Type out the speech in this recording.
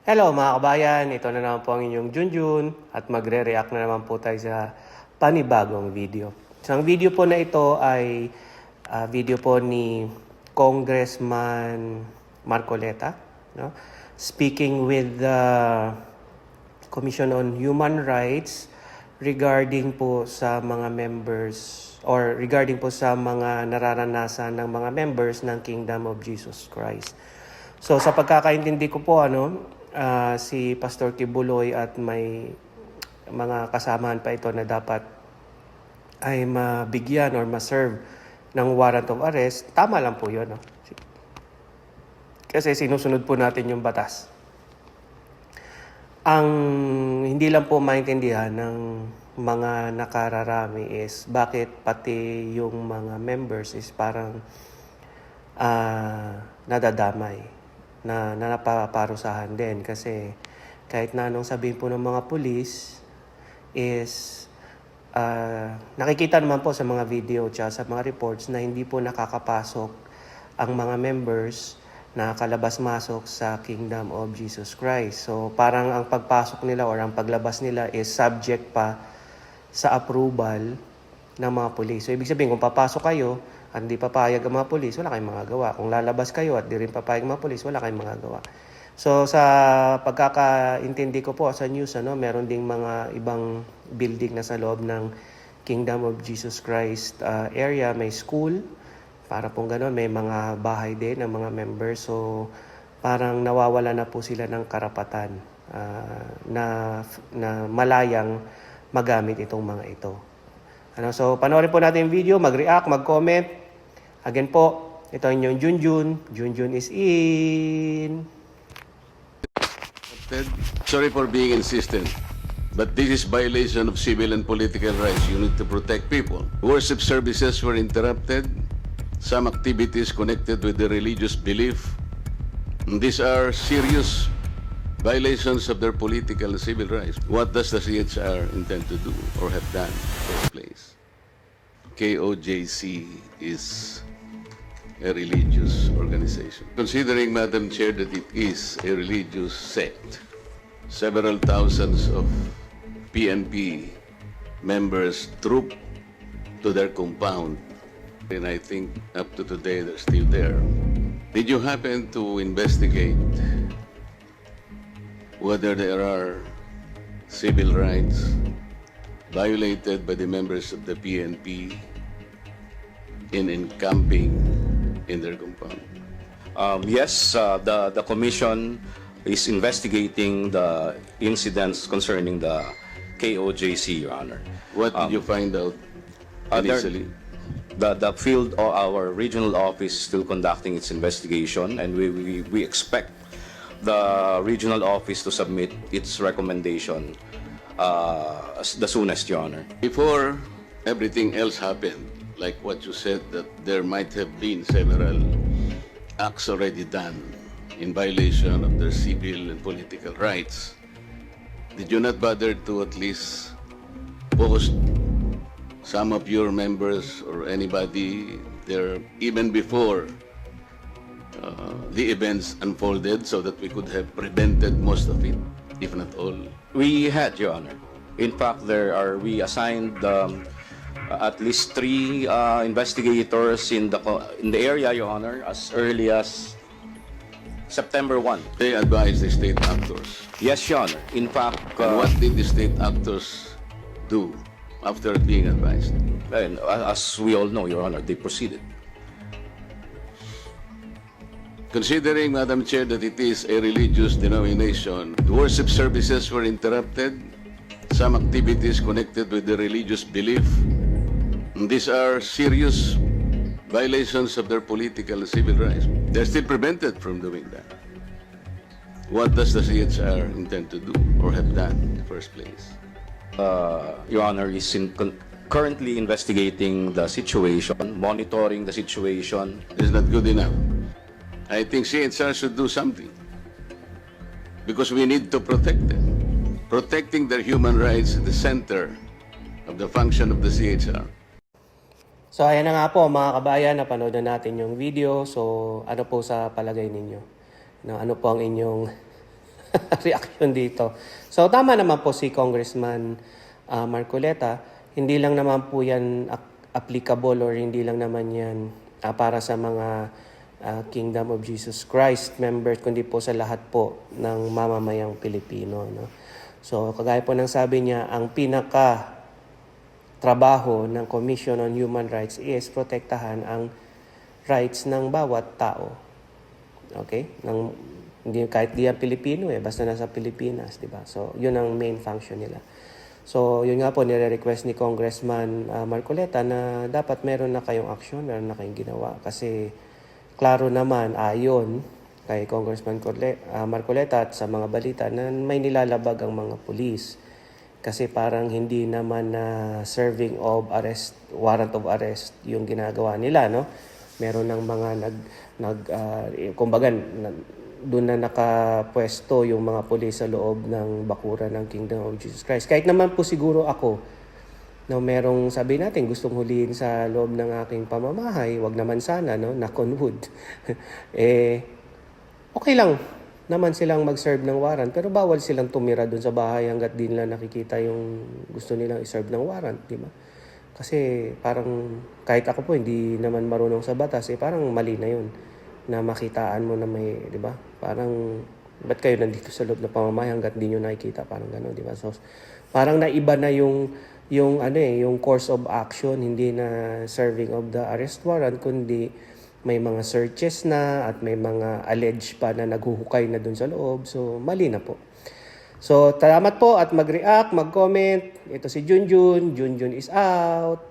Hello mga kabayan, ito na naman po ang inyong Junjun at magre-react na naman po tayo sa panibagong video. So ang video po na ito ay ah, video po ni Congressman Marcoleta, no? speaking with the Commission on Human Rights regarding po sa mga members or regarding po sa mga nararanasan ng mga members ng Kingdom of Jesus Christ. So sa pagkakaintindi ko po ano, ah, si Pastor Kibuloy at may mga kasamahan pa ito na dapat ay mabigyan or ma-serve ng warrant of arrest, tama lang po 'yon, no? Kasi sinusunod po natin yung batas. Ang hindi lang po maintindihan ng mga nakararami is bakit pati yung mga members is parang ah, nadadamay na, na napaparusahan din kasi kahit na anong sabihin po ng mga pulis is ah, nakikita naman po sa mga video tsaka sa mga reports na hindi po nakakapasok ang mga members na kalabas-masok sa Kingdom of Jesus Christ. So parang ang pagpasok nila or ang paglabas nila is subject pa sa approval ng mga pulis. So ibig sabihin kung papasok kayo hindi papayag ang mga pulis, wala kayong magagawa. Kung lalabas kayo at di rin papayag ang mga pulis, wala kayong magagawa. So sa pagkakaintindi ko po sa news, ano, meron ding mga ibang building na sa loob ng Kingdom of Jesus Christ uh, area, may school, para pong gano'n, may mga bahay din ng mga members. So parang nawawala na po sila ng karapatan ah, na, na malayang magamit itong mga ito. Ano, so panoorin po natin yung video, mag-react, mag-comment. Again po, ito ang inyong Junjun. Junjun is in. Ted, sorry for being insistent, but this is violation of civil and political rights. You need to protect people. Worship services were interrupted. Some activities connected with the religious belief. These are serious violations of their political and civil rights. What does the CHR intend to do or have done in the first place? KOJC is a religious organization. Considering, Madam Chair, that it is a religious sect, several thousands of PNP members troop to their compound, and I think up to today they're still there. Did you happen to investigate whether there are civil rights violated by the members of the PNP in encamping in their compound? Um, yes, uh, the, the commission is investigating the incidents concerning the KOJC, Your Honor. What did you find out uh, initially? The, the field or our regional office is still conducting its investigation and we, we, we expect the regional office to submit its recommendation uh, as- the soonest, Your Honor. Before everything else happened, like what you said, that there might have been several acts already done in violation of their civil and political rights, did you not bother to at least post some of your members or anybody there even before uh, the events unfolded so that we could have prevented most of it, if not all? We had, Your Honor. In fact, there are we assigned um, at least three uh, investigators in the in the area, Your Honor, as early as September 1. They advised the state actors. Yes, Your Honor. In fact, And uh, what did the state actors do after being advised? and, uh, as we all know, Your Honor, they proceeded. Considering, Madam Chair, that it is a religious denomination, worship services were interrupted, some activities connected with the religious belief. These are serious violations of their political and civil rights. They're still prevented from doing that. What does the CHR intend to do or have done in the first place? Uh, Your Honor is in con- currently investigating the situation, monitoring the situation. is not good enough. I think CHR should do something. Because we need to protect them. Protecting their human rights is the center of the function of the CHR. So ayan na nga po mga kabayan, napanood na natin yung video. So ano po sa palagay ninyo? No, ano po ang inyong reaction dito. So tama naman po si Congressman ah, Marcoleta, hindi lang naman po yan applicable or hindi lang naman yan ah, para sa mga ah, Kingdom of Jesus Christ members, kundi po sa lahat po ng mamamayang Pilipino. No? So kagaya po ng sabi niya, ang pinaka trabaho ng Commission on Human Rights is protektahan ang rights ng bawat tao. Okay? Ng, hindi, kahit di yan Pilipino eh, basta nasa Pilipinas, di ba? So, yun ang main function nila. So, yun nga po, nire-request ni Congressman uh, Marcoleta na dapat meron na kayong action, meron na kayong ginawa. Kasi, klaro naman, ayon kay Congressman Corle- ah, Marcoleta at sa mga balita na may nilalabag ang mga pulis kasi parang hindi naman na serving of arrest warrant of arrest yung ginagawa nila no? Meron ng mga nag nag eh, kumbaga doon na nakapwesto yung mga pulis sa loob ng bakura ng Kingdom of Jesus Christ. Kahit naman po siguro ako no merong sabi natin gustong huliin sa loob ng aking pamamahay wag naman sana no knock on wood. Eh okay lang naman silang mag-serve ng warrant pero bawal silang tumira doon sa bahay hanggat di nila nakikita yung gusto nilang i-serve ng warrant, di ba? Kasi parang kahit ako po hindi naman marunong sa batas, eh parang mali na yun na makitaan mo na may, di ba? Parang ba't kayo nandito sa loob ng pamamahay hanggat di nyo nakikita, parang gano'n, di ba? So, parang naiba na yung yung ano eh, yung course of action, hindi na serving of the arrest warrant, kundi may mga searches na at may mga alleged pa na naghuhukay na dun sa loob. So, mali na po. So, salamat po at mag-react, mag-comment. Ito si Junjun. Junjun is out.